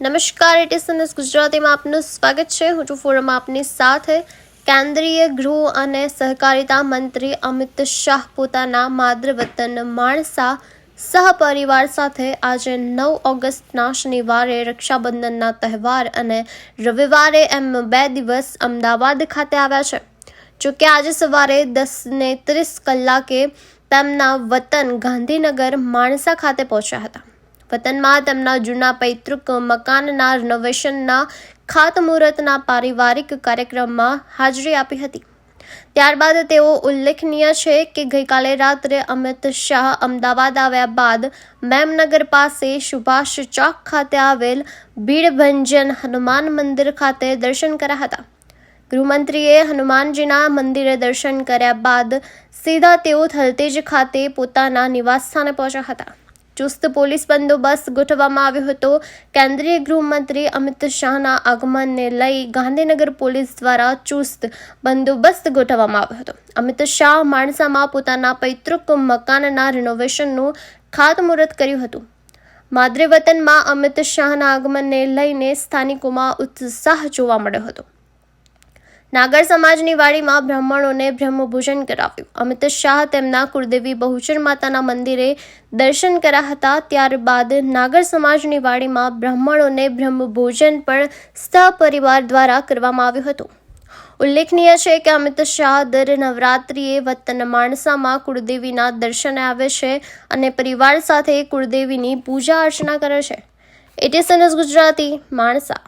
નમસ્કાર એટીસનસ ગુજરાતીમાં આપનું સ્વાગત છે. હું છું ફોરમ આપની સાથે કેન્દ્રીય ગૃહ અને સહકારિતા મંત્રી અમિત શાહ. પોતાના માતૃ વતન માણસા સહપરિવાર સાથે આજે નવ ઓગસ્ટના શનિવારે રક્ષાબંધનના તહેવાર અને રવિવારે એમ બે દિવસ અમદાવાદ ખાતે આવ્યા છે. જોકે આજે સવારે દસ ને ત્રીસ કલાકે તેમના વતન ગાંધીનગર માણસા ખાતે પહોંચ્યા હતા. વતનમાં તેમના જૂના પૈતૃક મકાનના રિનોવેશનના ખાતમુહૂર્તના પારિવારિક કાર્યક્રમમાં હાજરી આપી હતી. ત્યારબાદ તેઓ ઉલ્લેખનીય છે કે ગઈકાલે રાત્રે અમિત શાહ અમદાવાદ આવ્યા બાદ મેમનગર પાસે સુભાષ ચોક ખાતે આવેલ ભીડભંજન હનુમાન મંદિર ખાતે દર્શન કર્યા હતા. ગૃહમંત્રીએ હનુમાનજીના મંદિરે દર્શન કર્યા બાદ સીધા તેઓ થલતેજ ખાતે પોતાના નિવાસસ્થાને પહોંચ્યા હતા. ચુસ્ત પોલીસ બંદોબસ્ત ગોઠવવામાં આવ્યો હતો. કેન્દ્રીય ગૃહમંત્રી અમિત શાહના આગમનને લઈ ગાંધીનગર પોલીસ દ્વારા ચુસ્ત બંદોબસ્ત ગોઠવવામાં આવ્યો હતો. અમિત શાહ માણસામાં પોતાના પૈતૃક મકાનના રિનોવેશનનું ખાતમુહૂર્ત કર્યું હતું. માદરે વતનમાં અમિત શાહના આગમનને લઈને સ્થાનિકોમાં ઉત્સાહ જોવા મળ્યો હતો. નાગર સમાજની વાડીમાં બ્રાહ્મણોને બ્રહ્મભૂષણ કરાવ્યું. અમિત શાહ તેમના કુળદેવી બહુચર માતાના મંદિરે દર્શન કર્યા હતા. ત્યારબાદ નાગર સમાજની વાડીમાં બ્રાહ્મણોને બ્રહ્મભોજન પણ સહપરિવાર દ્વારા કરવામાં આવ્યું હતું. ઉલ્લેખનીય છે કે અમિત શાહ દર નવરાત્રિએ વતન માણસામાં કુળદેવીના દર્શને આવે છે અને પરિવાર સાથે કુળદેવીની પૂજા અર્ચના કરે છે. એટીએસએનએસ ગુજરાતી, માણસા.